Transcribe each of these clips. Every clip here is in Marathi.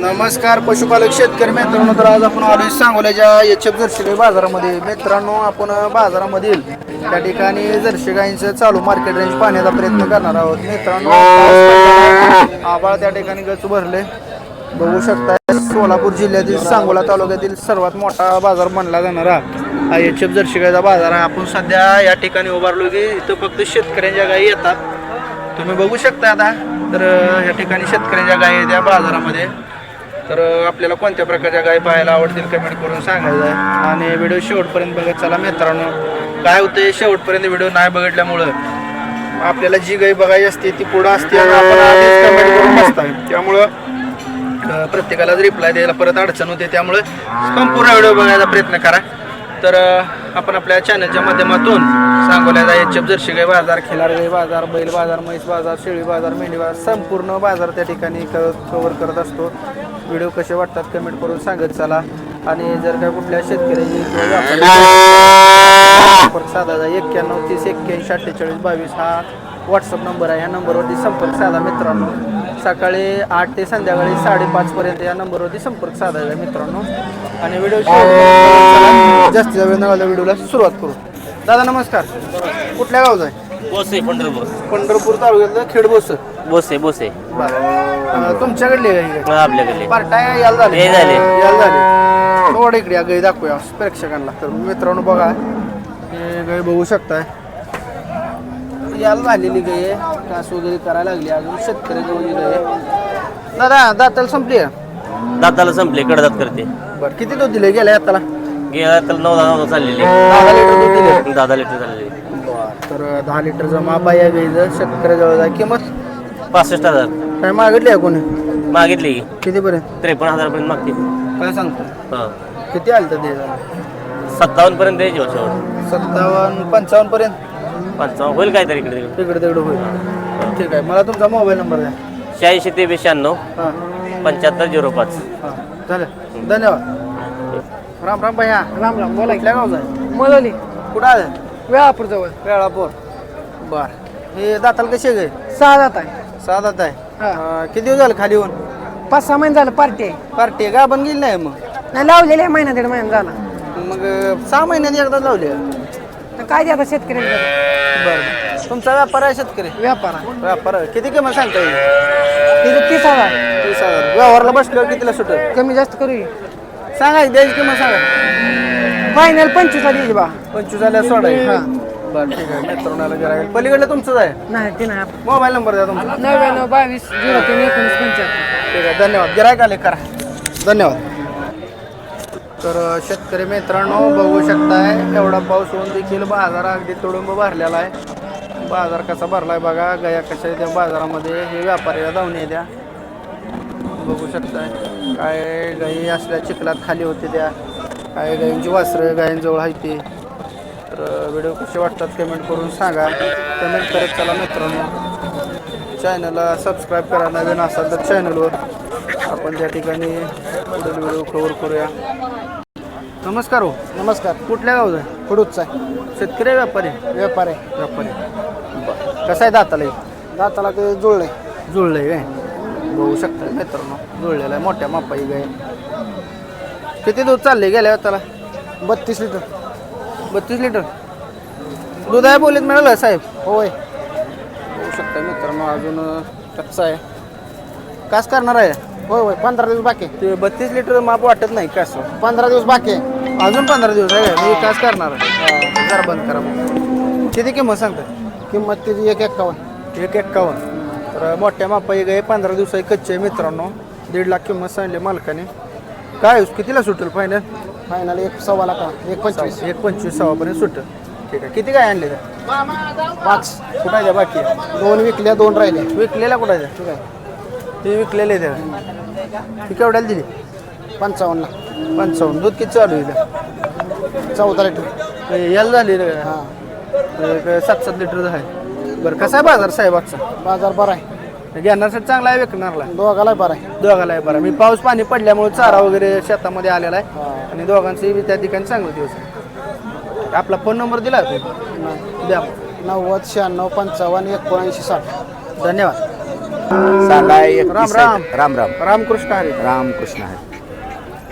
नमस्कार पशुपालक शेतकरी मित्रांनो तर आज आपण आलोय सांगोल्याच्या एच एफ जर्शी बाजारामध्ये. मित्रांनो आपण बाजारामधील त्या ठिकाणी जर्शी गायींचं चालू मार्केट रेंज पाहण्याचा प्रयत्न करणार आहोत. मित्रांनो आभाळ त्या ठिकाणी गच भरले बघू शकता सोलापूर जिल्ह्यातील सांगोला तालुक्यातील सर्वात मोठा बाजार मानला जाणारा हा एच एफ जर्शी गायचा बाजार आहे. आपण सध्या या ठिकाणी उभारलो की इथं फक्त शेतकऱ्यांच्या गायी येतात. तुम्ही बघू शकता आता तर या ठिकाणी शेतकऱ्यांच्या गायी त्या बाजारामध्ये. तर आपल्याला कोणत्या प्रकारच्या गायी पाहायला आवडतील कमेंट करून सांगायचं आहे आणि व्हिडिओ शेवटपर्यंत बघत चला मित्रांनो. काय होतंय शेवटपर्यंत व्हिडिओ नाही बघितल्यामुळं आपल्याला जी गाय बघायची असते ती पुढं असते आणि आपण आधीच कमेंट करून त्यामुळं प्रत्येकालाच रिप्लाय द्यायला परत अडचण होते. त्यामुळे संपूर्ण व्हिडिओ बघायचा प्रयत्न करा. तर आपण आपल्या चॅनलच्या माध्यमातून सांगोल्याचा एच जर्शी गाई बाजार खिलारगाई बाजार बैल बाजार म्हैस बाजार शेळी बाजार मेंढी बाजार संपूर्ण बाजार त्या ठिकाणी क कवर करत असतो. व्हिडिओ कसे वाटतात कमेंट करून सांगत चला. आणि जर काय कुठल्या शेतकऱ्याची संपर्क साधायचा एक्क्याण्णव तीस एक्क्याऐंशी अठ्ठेचाळीस बावीस हा व्हॉट्सअप नंबर आहे. ह्या नंबरवरती संपर्क साधा मित्रांनो. सकाळी आठ ते संध्याकाळी साडेपाचपर्यंत या नंबरवरती संपर्क साधायचा मित्रांनो. आणि व्हिडिओ जास्तीत वेळ न घालता व्हिडिओला सुरुवात करू. दादा नमस्कार. कुठल्या गावचा आहे? बोसे पंढरपूर. पंढरपूर तालुक्यातलं खेडबोस बोसे. बोसे बरं. तुमच्याकडली आहे ही? आपल्याकडे पार्टा यायला झाले. हे झाले. यायला झाले. थोडं इकडे या गाई दाखवूया प्रेक्षकांना. तर मित्रांनो बघा हे गाई बघू शकताय. यायला झालेली गाई आहे. कास वगैरे करायला लागली. अजून शेतकऱ्याजवळ गाई आहे. दादा दाताला संपली आहे? दाताला संपले कडदात करते. बरं किती दूध दिले गेल्या आताला? गेला तर नऊ दहा नऊ चाललेले. दहा लिटर दूध दिले दहा लिटर चाललेले. तर दहा लिटरचं माप आहे गाईचं शेतकऱ्याजवळ आहे किंमत? पासष्ट हजार. काय मागितली आहे कोणी? मागितले. की कितीपर्यंत? त्रेपन्न हजार पर्यंत मागते. काय सांगतो? हा. किती आलं तर द्यायला सत्तावन्न पर्यंत द्यायची हो शेवट. सत्तावन्न पंचावन्न पर्यंत पंचावन्न होईल काहीतरी इकडे तिकडे? तिकडे तिकडे होईल. ठीक आहे. मला तुमचा मोबाईल नंबर द्या. शहाऐंशी ते शहाण्णव हां. पंच्याहत्तर झिरो पाच. हां. झालं धन्यवाद. राम राम भैया. राम राम. बोला कुठल्या गावचा आहे? मलोली. कुठं आलं वेळापूर जवळ. वेळापूर. बर. हे दाताल कसे गे? सहा जात आहे. सहा दात आहे. हा. अं, किती दिवस झालं खाली येऊन? पाच सहा महिने झालं पार्टी आहे. पार्टी का बन गेली नाही मग? नाही लावलेली आहे महिना दीड महिना झाला. मग अं, सहा महिन्यात एकदा लावले तर काय ते आता शेतकऱ्यांचा बरं तुमचा व्यापार आहे शेतकरी? व्यापार आहे. व्यापार आहे. किती किंमत सांगता येईल? तिथं तीस हजार. तीस हजार. व्यवहारला बसल्यावर कितीला सुटेल? कमी जास्त करू सांगा द्यायची किंमत सांगा. फायनल पंचवीसला द्यायची बा. पंचवीस झाल्या सोडा हा. बरं ठीक आहे. पलीकडलं तुमचंच आहे. नाही ते नाही. मोबाईल नंबर द्या तुमचा. नव्याण्णव बावीस झिरो तीन एकोणीस पंच्याहत्तर. ठीक आहे धन्यवाद. गिरायक आले करा. धन्यवाद. तर शेतकरी मित्रांनो बघू शकताय एवढा पाऊस होऊन देखील बाजार अगदी तुडुंब भरलेला आहे. बाजार कसा भरलाय बघा गया कशा त्या बाजारामध्ये हे व्यापाऱ्याला जाऊन येत्या बघू शकताय काय गाई असल्या चिखलात खाली होते त्या. काय गायींची वासरं गायींजवळ आहे ते. तर व्हिडिओ कसे वाटतात कमेंट करून सांगा. कमेंट करत चला मित्रांनो. चॅनलला सबस्क्राईब करा नवीन असाल तर चॅनलवर आपण त्या ठिकाणी पुढील व्हिडिओ कवर करूया. नमस्कार हो. नमस्कार. कुठल्या गावचा आहे? कुडूचा आहे. शेतकरी आहे, व्यापारी व्यापार आहे. व्यापारी बरं. कसं आहे दाताला हे? दाताला ते जुळलंय. जुळलंय काय बघू शकता मित्रांनो. जुळलेलं आहे मोठ्या मापाई गाय. किती दूध चालले गेल्या त्याला बत्तीस लिटर. बत्तीस लिटर? दूध आहे बोलीत मिळालं साहेब? होय. बघू शकता मित्रांनो अजून अं, कच्चा आहे. कास करणार आहे? होय होय. पंधरा दिवस बाकी आहे. ते बत्तीस लिटर माप वाटत नाही कास पंधरा दिवस बाकी आहे. अजून पंधरा दिवस आहे. का? मी कास करणार आहे. जरा बंद करा मग. किती किंमत सांगता किंमत त्याची एक एक्कावन्न. एक एक्कावन्न. तर मोठ्या मापाई गाय पंधरा दिवसाची कच्चे आहे मित्रांनो. दीड लाख किंमत सांगली मालकाने. काय कितीला सुटेल फायनल फायनल एक सव्वा लाख एक पंचवीस. एक पंचवीस सव्वापर्यंत सुटेल. ठीक आहे. किती काय आणले त्या? पाच. कुठं आहे बाकी? दोन विकल्या दोन राहिले विकलेल्या कुठं आहे? ठीक आहे. ते विकलेले त्या. ती केवढ्याला दिली? पंचावन्नला पंचावन्न. दूध किती चालू आहे चौदा लिटर. याला झाली रे. हां. एक सात सात लिटर आहे बरं कसा आहे बाजार साहेब आजचा? बाजार बरा आहे. घेण्यासाठी चांगला आहे विकणारला? दोघाला बरा आहे. दोघाला आहे. बरं मी पाऊस पाणी पडल्यामुळे चारा वगैरे शेतामध्ये आलेला आहे. हा. आणि दोघांचे बी त्या ठिकाणी चांगला दिवस आहे. आपला फोन नंबर दिला तुम्ही? द्या. नव्वद शहाण्णव पंचावन्न एकोणऐंशी साठ. धन्यवाद. सांगा एक राम राम. राम राम. रामकृष्ण हरी. रामकृष्ण आहे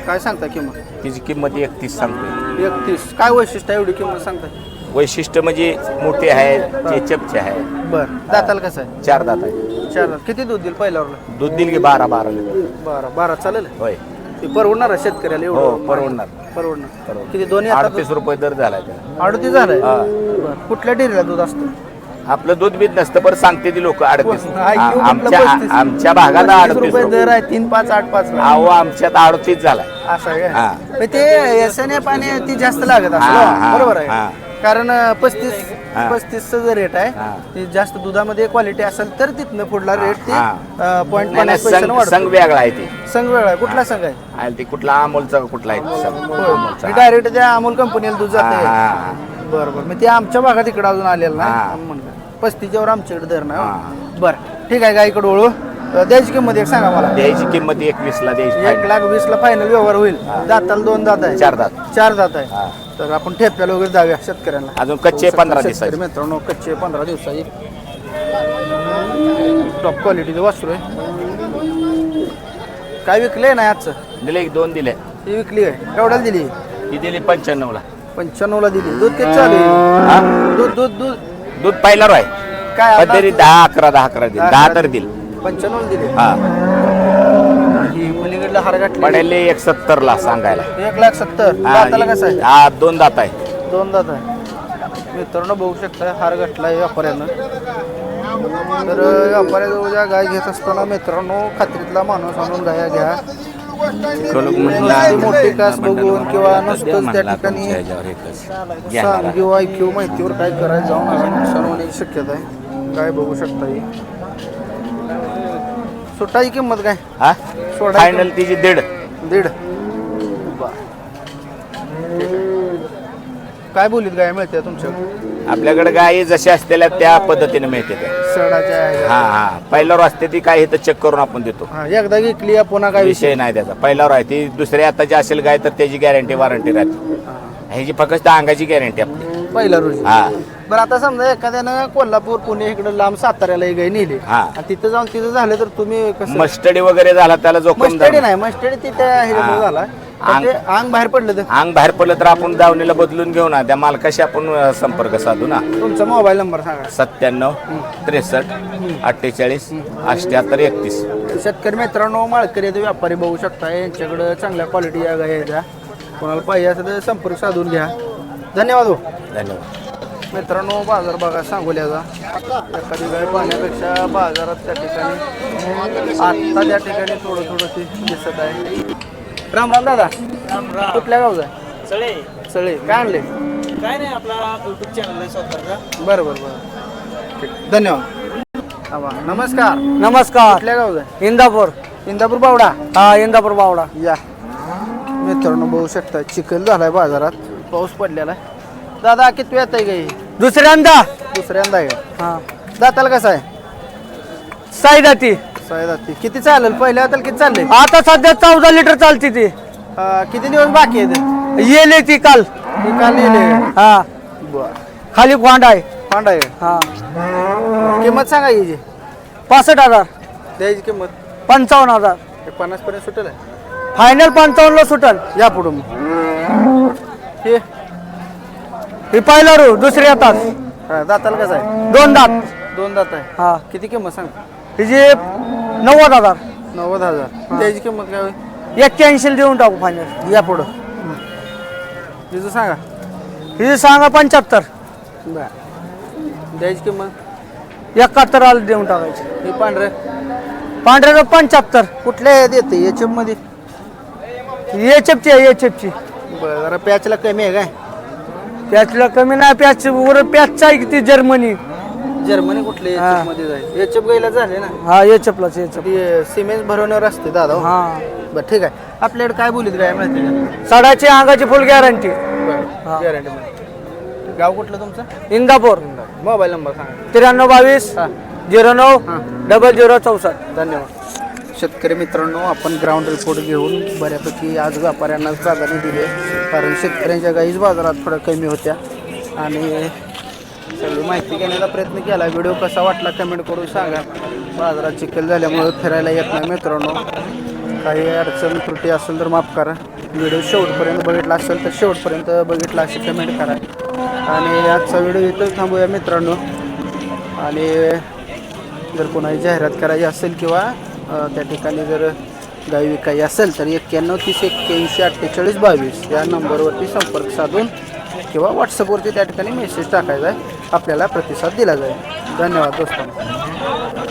काय सांगता किंमत? तिची किंमत एकतीस सांगतोय. एकतीस. काय वैशिष्ट्य आहे एवढी किंमत सांगता? वैशिष्ट्य म्हणजे मोठे आहे चेचपचे आहे बर. दाताल कसं आहे? चार दात आहे चार. किती दूध देईल पहिल्यावर दूध दिल की बारा बारा लिटर. बारा. बारा चालेल? होय. ते परवडणार आहे शेतकऱ्याला हो एवढं परवडणार. परवडणार. परवडणार. किती दोन्ही अडतीस रुपये दर झालाय त्याला. अडतीस झालंय? हा. बरं. कुठल्या डेअरीला दूध असतं? आपलं दूध बीत नसतं पण सांगते ती लोक अडतीस हा, आमच्या. आमच्या भागात अडतीस दर आहे तीन पाच आठ पाच. अहो आमच्यात अडतीस झालाय असं हा. काय ते पाणी ती जास्त लागत हा, हा, बरोबर हा. आहे कारण पस्तीस हा. पस्तीसचा जो रेट आहे हा. ते जास्त दुधामध्ये क्वालिटी असेल तर तिथनं पुढला रेट ते हा. पॉईंट पन्नास संघ वेगळा आहे ती संघ वेगळा आहे कुठला संघ आहे ती कुठला अमोलचा कुठला आहे. डायरेक्ट त्या अमोल कंपनीला दूध हा, जाते हा, हा. बरं बरं. मग ते आमच्या भागात इकडे अजून आलेलं हा. नाही म्हणलं पस्तीसच्यावर आमच्याकडे दर नाही हा. बरं ठीक आहे गाईकडे ओळू अं, द्यायची किंमत एक सांगा मला. द्यायची किंमत एकवीस ला द्यायची एक final. लाख वीस ला फायनल व्यवहार होईल. दाताला दोन दात आहे. चार दात. चार दात आहे. तर आपण ठेप्याला वगैरे जाऊया शेतकऱ्यांना. अजून कच्चे होऊ पंधरा दिवसाचे. शेतकरी मित्रांनो कच्चे पंधरा दिवसाची. टॉप क्वालिटीचं वासरू आहे. काय विकलंय ना आजचं? दिले एक दोन दिले. ती विकली आहे. केवढ्याला दिली? ही दिली पंच्याण्णव ला पंच्याण्णवला दिली. दूध किती चालू आहे हा? दूध दूध दूध. दूध पहिला आहे काय पण तरी? दहा अकरा दहा अकरा दिल. दहा तर दिल. पंच्याण्णव दिली. हा. ही हार गाठली. पडेल एक सत्तर ला सांगायला. एक लाख सत्तर. हा, दाताला कसं आहे? हा दोन दात आहे. दोन दात आहे. मित्रांनो बघू शकता हार घातलाय व्यापाऱ्यानं. तर व्यापाऱ्याजवळ ज्या गाय घेत असताना मित्रांनो खात्रीतला माणूस आणून गाया घ्या. नुसती मोठी कास बघून किंवा नुसतंच त्या ठिकाणी सांग किंवा ऐक्यू माहितीवर काय करायचं जाऊन असं नुकसान होण्याची शक्यता आहे. काय बघू शकता ही? सुटाई किंमत काय? हा? सोडा फायनल तिची दीड. काय बोलीत गाय मिळते तुमच्या? आपल्याकडे गायी जशा असलेल्या त्या पद्धतीने मिळते त्या सडाच्या आहे. हा हा. पहिल्यावर असते ती काय तर चेक करून आपण देतो. हा एकदा घेतली या पुन्हा काय विषय विषय नाही त्याचा. पहिल्यावर आहे ती दुसऱ्या आताची असेल गाय तर त्याची गॅरंटी वॉरंटी राहते. ह्याची फक्त अंगाची गॅरंटी आपली. पहिला रोजी. हा. बरं आता समजा एखाद्यानं कोल्हापूर पुणे इकडे लांब साताऱ्याला गाय नेली. हा. आणि तिथं जाऊन तिथं झालं तर तुम्ही कसं मस्टडी वगैरे झाला त्याला जोखम मस्टडी नाही मस्टडी तिथे ह्याच्यामुळे हा. झाला. ते अंग बाहेर पडलं तर? अंग बाहेर पडलं तर आपण दावणीला बदलून घेऊ ना. त्या मालकाशी आपण अ, संपर्क साधू ना. तुमचा मोबाईल नंबर सांगा. सत्त्याण्णव त्रेसष्ट अठ्ठेचाळीस अठ्ठ्याहत्तर एकतीस. शेतकरी मित्रांनो माळकरी आहेत, व्यापारी बघू शकता. यांच्याकडे चांगल्या क्वालिटी या त्या. कोणाला पाहिजे असेल तर संपर्क साधून घ्या. धन्यवाद हो. धन्यवाद. मित्रांनो बाजार बघा सांगोल्याचा. एखादी गाय पाहण्यापेक्षा बाजारात त्या ठिकाणी आत्ता त्या ठिकाणी थोडं थोडं ते दिसत आहे. राम राम दादा. कुठल्या गावचा? आहे? सळे. सळे. काय आणले? काय नाही आपला युट्यूब चॅनल आहे स्वतःचा. बरं बरं बरं. ठीक धन्यवाद. हा वा. नमस्कार. नमस्कार. कुठल्या गावचा? इंदापूर. इंदापूर बावडा? हा इंदापूर बावडा. या. मित्रांनो बघू शकता चिखल झालाय बाजारात. पाऊस पडलेला आहे. दादा किती वेळ आहे गाई दुसऱ्यांदा. दुसऱ्यांदा आहे? हा. दाताला कसं आहे? साईदाती किती चालेल? पहिल्या दाताला किती चालले आता सध्या चौदा लिटर चालती ती. किती दिवस बाकी आहेत येले ती काल. काल लिहिले हा. बर. खाली खोंड आहे. फांडा आहे? हा. किंमत सांगा याची पासष्ट हजार. द्यायची किंमत? पंचावन्न हजार. हे पन्नास पर्यंत सुटेल आहे. फायनल पंचावन्नला सुटल. या पुढं मग. हे. ही पहिला रू दुसरी येतात हा, दाताला कसं आहे? दोन दात. दोन दात आहे. हा. किती किंमत सांग? हिची नव्वद हजार. नव्वद हजार. द्यायची किंमत काय होईल? एक्क्याऐंशी देऊन टाकू फायनल या पुढं. तिचं सांगा. हिची सांगा पंच्याहत्तर. बर. द्यायची किंमत? एकाहत्तर आलं देऊन टाकायचे. हे पांढरे. पांढऱ्याचं पंच्याहत्तर. कुठल्या देते एच मध्ये? एच एफची आहे एच एफची बरं जरा पॅचला कमी आहे काय? पॅचला कमी नाही पॅच वर पॅचचा आहे की ती जर्मनी जर्मनी कुठले हा. मध्ये जाईल? एच एफ गायला झाले ना? हा एच एफलाच एच एफ ती सिमेंट भरवण्यावर असते दादा हो. हा. बरं ठीक आहे. आपल्याकडे काय बोलीत गाय माहिती साडाची अंगाची फुल गॅरंटी. का गॅरंटी गाव कुठलं तुमचं? इंदापूर. मोबाईल नंबर सांगा. त्र्याण्णव बावीस हा. झिरो नऊ हा. डबल झिरो चौसष्ट. धन्यवाद. शेतकरी मित्रांनो आपण ग्राउंड रिपोर्ट घेऊन बऱ्यापैकी आज व्यापाऱ्यांनाच प्राधान्य दिले कारण शेतकऱ्यांच्या गाईच बाजारात थोड्या कमी होत्या. आणि सगळी माहिती घेण्याचा प्रयत्न केला. व्हिडिओ कसा वाटला कमेंट करून सांगा. बाजारात चिखल झाल्यामुळं फिरायला येत नाही मित्रांनो. काही अडचण त्रुटी असेल तर माफ करा. व्हिडिओ शेवटपर्यंत बघितला असेल तर शेवटपर्यंत बघितला अशी कमेंट करा. आणि आजचा व्हिडिओ इथं थांबूया मित्रांनो. आणि जर कोणाची जाहिरात करायची असेल किंवा त्या ठिकाणी जर गाई विकायची असेल तर एक्क्याण्णव तीस एक्क्याऐंशी अठ्ठेचाळीस बावीस या नंबरवरती संपर्क साधून किंवा व्हॉट्सअपवरती त्या ठिकाणी मेसेज टाकायचा आहे. आपल्याला प्रतिसाद दिला जाईल. धन्यवाद दोस्तांनो.